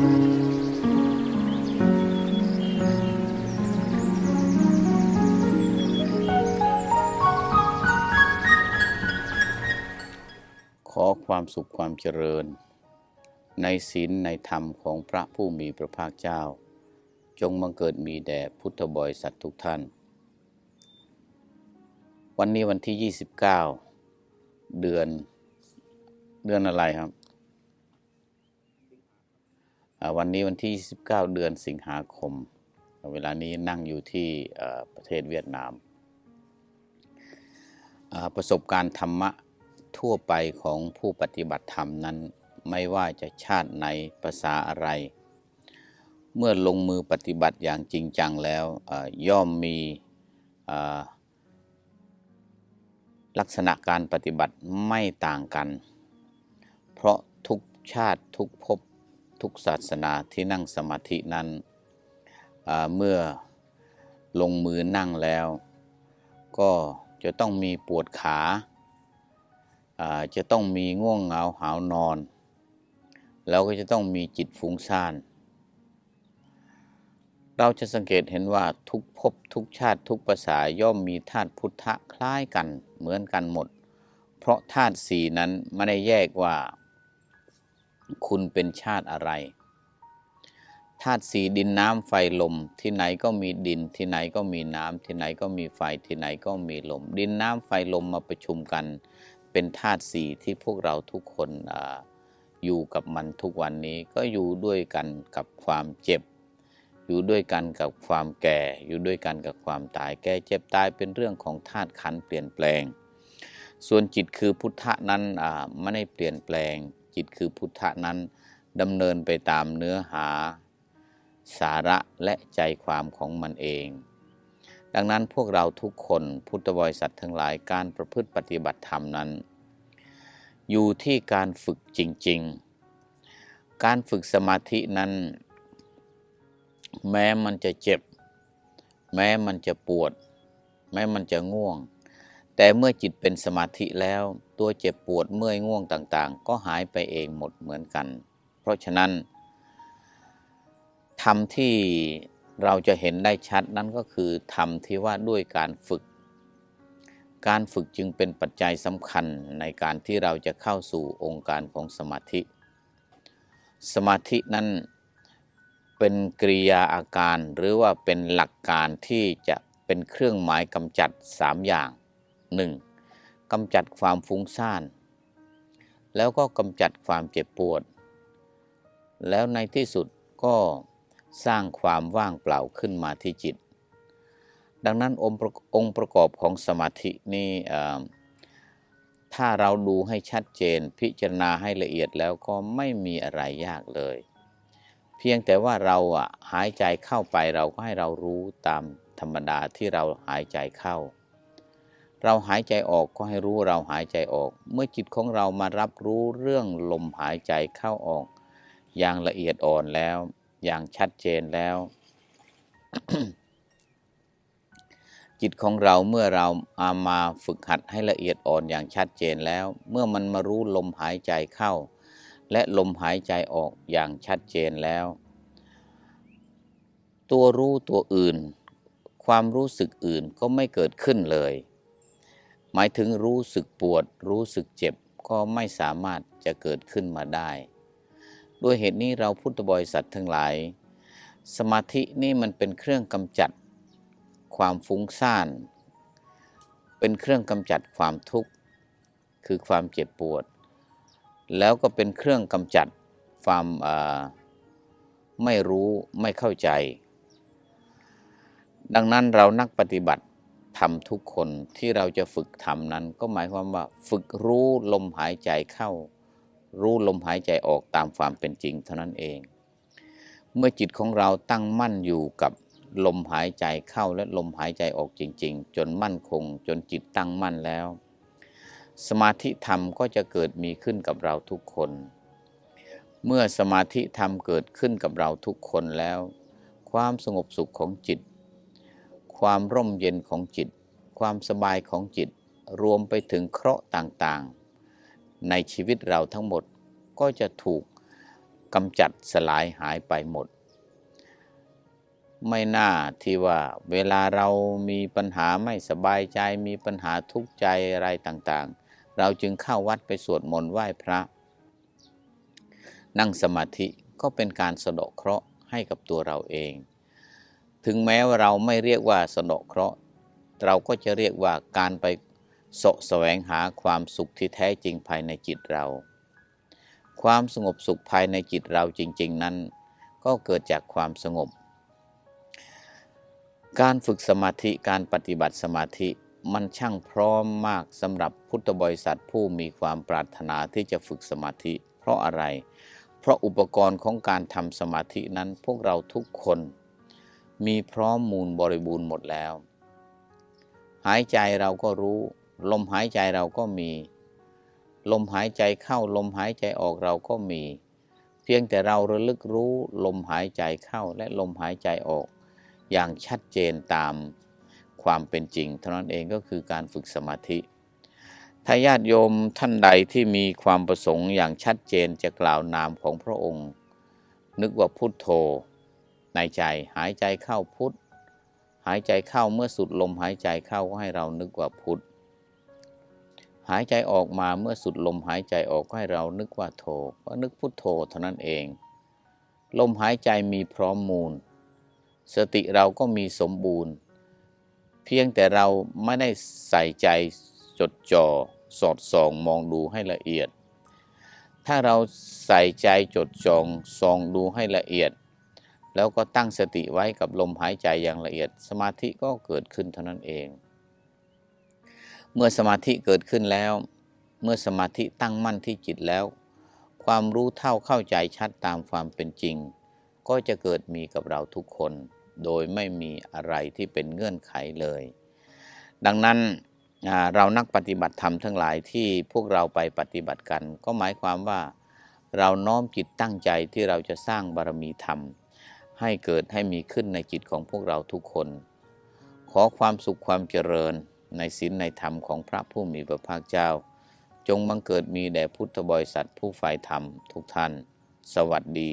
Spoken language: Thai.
ขอความสุขความเจริญ ในศีลในธรรมของพระผู้มีพระภาคเจ้า จงบังเกิดมีแด่พุทธบริษัททุกท่าน วันนี้วันที่ 29 เดือนเดือนอะไรครับ วันนี้วันที่ 29 เดือนสิงหาคม เวลานี้นั่งอยู่ที่ประเทศเวียดนาม ประสบการณ์ธรรมะทั่วไปของผู้ปฏิบัติธรรมนั้น ไม่ว่าจะชาติไหนภาษาอะไร เมื่อลงมือปฏิบัติอย่างจริงจังแล้วย่อมมีลักษณะการปฏิบัติไม่ต่างกัน เพราะทุกชาติทุกภพ ทุกศาสนาที่นั่งสมาธินั้น เมื่อลงมือนั่งแล้ว ก็จะต้องมีปวดขา จะต้องมีง่วงเหงาหาวนอน แล้วก็จะต้องมีจิตฟุ้งซ่าน เราจะสังเกตเห็นว่าทุกภพทุกชาติทุกภาษาย่อมมีธาตุพุทธะคล้ายกันเหมือนกันหมด เพราะธาตุสี่นั้นไม่ได้แยกว่า คุณเป็นชาติอะไรธาตุสี่ดินน้ำไฟลม ที่ไหนก็มีดิน ที่ไหนก็มีน้ำที่ไหนก็มีไฟที่ไหนก็มีลม ดินน้ำไฟลมมาประชุมกัน เป็นธาตุสี่ที่พวกเราทุกคนออยู่กับมันทุกวันนี้ก็อยู่ด้วยกันกับความเจ็บ อยู่ด้วยกันกับความแก่ อยู่ด้วยกันกับความตายแก่เจ็บตายเป็นเรื่องของธาตุขันเปลี่ยนแปลง ส่วนจิตคือพุทธะนั้นไม่ได้เปลี่ยนแปลง จิตคือพุทธะนั้นดำเนินไปตามเนื้อหาสาระและใจความของมันเอง ดังนั้นพวกเราทุกคนพุทธบริษัททั้งหลายการประพฤติปฏิบัติธรรมนั้น อยู่ที่การฝึกจริง ๆ การฝึกสมาธินั้น แม้มันจะเจ็บ แม้มันจะปวด แม้มันจะง่วง แต่เมื่อจิตเป็นสมาธิแล้ว ตัวเจ็บปวดเมื่อยง่วงต่างๆ ก็หายไปเองหมดเหมือนกัน เพราะฉะนั้นธรรมที่เราจะเห็นได้ชัดนั้นก็คือธรรมที่ว่าด้วยการฝึก การฝึกจึงเป็นปัจจัยสำคัญในการที่เราจะเข้าสู่องค์การของสมาธิ สมาธินั้นเป็นกริยาอาการหรือว่าเป็นหลักการที่จะเป็นเครื่องหมายกำจัดสามอย่าง 1. กำจัดความฟุ้งซ่าน แล้วก็กำจัดความเจ็บปวด แล้วในที่สุดก็สร้างความว่างเปล่าขึ้นมาที่จิต ดังนั้นองค์ประองประกอบของสมาธินี่ถ้าเราดูให้ชัดเจนพิจารณาให้ละเอียดแล้วก็ไม่มีอะไรยากเลย เพียงแต่ว่าเราอะหายใจเข้าไปเราก็ให้เรารู้ตามธรรมดาที่เราหายใจเข้า เราหายใจออกก็ให้รู้เราหายใจออก เมื่อจิตของเรามารับรู้เรื่องลมหายใจเข้าออก อย่างละเอียดอ่อนแล้ว อย่างชัดเจนแล้ว จิตของเราเมื่อเราเอามาฝึกหัดให้ละเอียดอ่อนอย่างชัดเจนแล้ว เมื่อมันมารู้ลมหายใจเข้า และลมหายใจออกอย่างชัดเจนแล้ว ตัวรู้ตัวอื่น ความรู้สึกอื่นก็ไม่เกิดขึ้นเลย หมายถึงรู้สึกปวด รู้สึกเจ็บก็ไม่สามารถจะเกิดขึ้นมาได้ ด้วยเหตุนี้เราพุทธบริษัททั้งหลาย สมาธินี่มันเป็นเครื่องกำจัดความฟุ้งซ่าน เป็นเครื่องกำจัดความทุกข์ คือความเจ็บปวด แล้วก็เป็นเครื่องกำจัดความไม่รู้ไม่เข้าใจ ดังนั้นเรานักปฏิบัติ ทำทุกคนที่เราจะฝึกทำนั้น ก็หมายความว่าฝึกรู้ลมหายใจเข้า รู้ลมหายใจออกตามความเป็นจริงเท่านั้นเอง เมื่อจิตของเราตั้งมั่นอยู่กับลมหายใจเข้าและลมหายใจออกจริง ๆ จนมั่นคง จนจิตตั้งมั่นแล้ว สมาธิธรรมก็จะเกิดมีขึ้นกับเราทุกคน เมื่อสมาธิธรรมเกิดขึ้นกับเราทุกคนแล้ว ความสงบสุขของจิต ความร่มเย็นของจิต ความสบายของจิต รวมไปถึงเคราะห์ต่างๆ ในชีวิตเราทั้งหมดก็จะถูกกำจัดสลายหายไปหมด ไม่น่าที่ว่าเวลาเรามีปัญหาไม่สบายใจ มีปัญหาทุกข์ใจอะไรต่างๆ เราจึงเข้าวัดไปสวดมนต์ไหว้พระ นั่งสมาธิก็เป็นการสะเดาะเคราะห์ให้กับตัวเราเอง ถึงแม้ว่าเราไม่เรียกว่าสะเดาะเคราะห์ เราก็จะเรียกว่าการไปสาะแสวงหาความสุขที่แท้จริงภายในจิตเรา ความสงบสุขภายในจิตเราจริง ๆ นั้น ก็เกิดจากความสงบ การฝึกสมาธิการปฏิบัติสมาธิมันช่างพร้อมมากสำหรับพุทธบริษัทผู้มีความปรารถนาที่จะฝึกสมาธิ เพราะอะไร เพราะอุปกรณ์ของการทำสมาธินั้นพวกเราทุกคน มีพร้อมมูลบริบูรณ์หมดแล้ว หายใจเราก็รู้ ลมหายใจเราก็มี ลมหายใจเข้าลมหายใจออกเราก็มี เพียงแต่เราระลึกรู้ลมหายใจเข้าและลมหายใจออก อย่างชัดเจนตามความเป็นจริง เท่านั้นเองก็คือการฝึกสมาธิถ้าญาติโยมท่านใดที่มีความประสงค์อย่างชัดเจนจะกล่าวนามของพระองค์ นึกว่าพุทโธ ในใจหายใจเข้าพุทหายใจเข้าเมื่อสุดลมหายใจเข้าก็ให้เรานึกว่าพุทธหายใจออกมาเมื่อสุดลมหายใจออกก็ให้เรานึกว่าโธก็นึกพุทโธเท่านั้นเอง ลมหายใจมีพร้อมมูล สติเราก็มีสมบูรณ์ เพียงแต่เราไม่ได้ใส่ใจจดจ่อสอดส่องมองดูให้ละเอียด ถ้าเราใส่ใจจดจองส่องดูให้ละเอียด แล้วก็ตั้งสติไว้กับลมหายใจอย่างละเอียด สมาธิก็เกิดขึ้นเท่านั้นเอง เมื่อสมาธิเกิดขึ้นแล้ว เมื่อสมาธิตั้งมั่นที่จิตแล้ว ความรู้เท่าเข้าใจชัดตามความเป็นจริง ก็จะเกิดมีกับเราทุกคน โดยไม่มีอะไรที่เป็นเงื่อนไขเลย ดังนั้นเรานักปฏิบัติธรรมทั้งหลายที่พวกเราไปปฏิบัติกัน ก็หมายความว่า เราน้อมจิตตั้งใจที่เราจะสร้างบารมีธรรม ให้เกิดให้มีขึ้นในจิตของพวกเราทุกคน ขอความสุขความเจริญในศีลในธรรมของพระผู้มีพระภาคเจ้า จงบังเกิดมีแด่พุทธบริษัทผู้ฝ่ายธรรมทุกท่าน สวัสดี